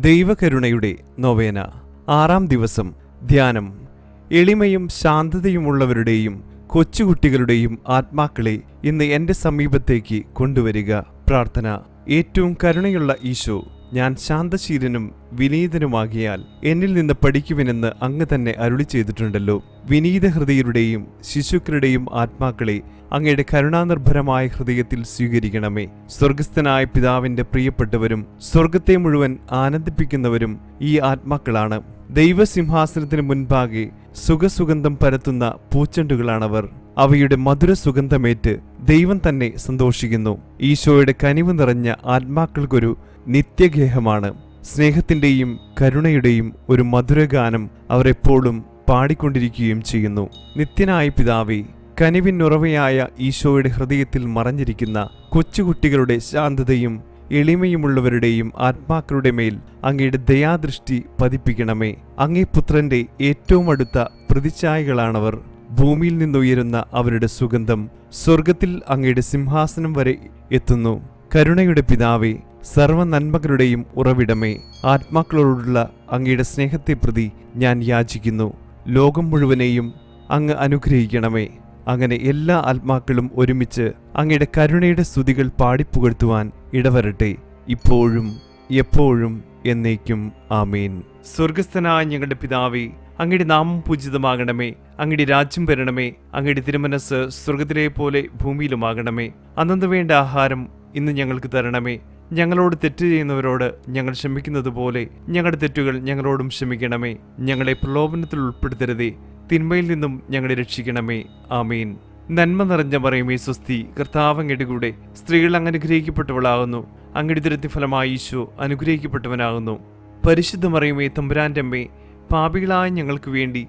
ദൈവകരുണയുടെ നൊവേന. ആറാം ദിവസം ധ്യാനം. എളിമയും ശാന്തതയുമുള്ളവരുടെയും കൊച്ചുകുട്ടികളുടെയും ആത്മാക്കളെ ഇന്ന് എന്റെ സമീപത്തേക്ക് കൊണ്ടുവരിക. പ്രാർത്ഥന. ഏറ്റവും കരുണയുള്ള ഈശോ ഞാൻ ശാന്തശീലനും വിനീതനുമാകിയാൽ എന്നിൽ നിന്ന് പഠിക്കുവിനെന്ന് അങ്ങ് തന്നെ അരുളി ചെയ്തിട്ടുണ്ടല്ലോ. വിനീത ഹൃദയരുടെയും ശിശുക്കളുടെയും ആത്മാക്കളെ അങ്ങയുടെ കരുണാനിർഭരമായ ഹൃദയത്തിൽ സ്വീകരിക്കണമേ. സ്വർഗസ്ഥനായ പിതാവിന്റെ പ്രിയപ്പെട്ടവരും സ്വർഗത്തെ മുഴുവൻ ആനന്ദിപ്പിക്കുന്നവരും ഈ ആത്മാക്കളാണ്. ദൈവസിംഹാസനത്തിന് മുൻപാകെ സുഖസുഗന്ധം പരത്തുന്ന പൂച്ചെണ്ടുകളാണവർ. അവയുടെ മധുര സുഗന്ധമേറ്റ് ദൈവം തന്നെ സന്തോഷിക്കുന്നു. ഈശോയുടെ കനിവ് നിറഞ്ഞ ആത്മാക്കൾക്കൊരു നിത്യഗേഹമാണ്. സ്നേഹത്തിന്റെയും കരുണയുടെയും ഒരു മധുരഗാനം അവരെപ്പോഴും പാടിക്കൊണ്ടിരിക്കുകയും ചെയ്യുന്നു. നിത്യനായ പിതാവേ കനിവിനുറവയായ ഈശോയുടെ ഹൃദയത്തിൽ മറഞ്ഞിരിക്കുന്ന കൊച്ചുകുട്ടികളുടെ ശാന്തതയും എളിമയുമുള്ളവരുടെയും ആത്മാക്കളുടെ മേൽ അങ്ങയുടെ ദയാദൃഷ്ടി പതിപ്പിക്കണമേ. അങ്ങേ പുത്രന്റെ ഏറ്റവും അടുത്ത പ്രതിച്ഛായകളാണവർ. ഭൂമിയിൽ നിന്നുയരുന്ന അവരുടെ സുഗന്ധം സ്വർഗത്തിൽ അങ്ങയുടെ സിംഹാസനം വരെ എത്തുന്നു. കരുണയുടെ പിതാവേ സർവ നന്മകളുടെയും ഉറവിടമേ ആത്മാക്കളോടുള്ള അങ്ങയുടെ സ്നേഹത്തെ പ്രതി ഞാൻ യാചിക്കുന്നു. ലോകം മുഴുവനെയും അങ്ങ് അനുഗ്രഹിക്കണമേ. അങ്ങനെ എല്ലാ ആത്മാക്കളും ഒരുമിച്ച് അങ്ങയുടെ കരുണയുടെ സ്തുതികൾ പാടിപ്പുകഴ്ത്തുവാൻ ഇടവരട്ടെ. ഇപ്പോഴും എപ്പോഴും എന്നേക്കും. ആമീൻ. സ്വർഗസ്ഥനായ ഞങ്ങളുടെ പിതാവേ അങ്ങയുടെ നാമം പൂജിതമാകണമേ. അങ്ങയുടെ രാജ്യം വരണമേ അങ്ങടി തിരുമനസ് സ്വർഗത്തിലെ പോലെ ഭൂമിയിലുമാകണമേ. അന്നു വേണ്ട ആഹാരം ഇന്ന് ഞങ്ങൾക്ക് തരണമേ. ഞങ്ങളോട് തെറ്റ് ചെയ്യുന്നവരോട് ഞങ്ങൾ ക്ഷമിക്കുന്നത് പോലെ ഞങ്ങളുടെ തെറ്റുകൾ ഞങ്ങളോടും ക്ഷമിക്കണമേ. ഞങ്ങളെ പ്രലോഭനത്തിൽ ഉൾപ്പെടുത്തരുതേ. തിന്മയിൽ നിന്നും ഞങ്ങളെ രക്ഷിക്കണമേ. ആമീൻ. നന്മ നിറഞ്ഞ പറയുമേ സ്വസ്തി കർത്താവങ്ങയുടെ കൂടെ സ്ത്രീകൾ അനുഗ്രഹിക്കപ്പെട്ടവളാകുന്നു അങ്ങയുടെ ദുരത്തി ഫലമായി ഈശോ അനുഗ്രഹിക്കപ്പെട്ടവനാകുന്നു. പരിശുദ്ധ മറിയമേ തമ്പുരാന്റെ അമ്മേ പാപികളായ ഞങ്ങൾക്ക് വേണ്ടി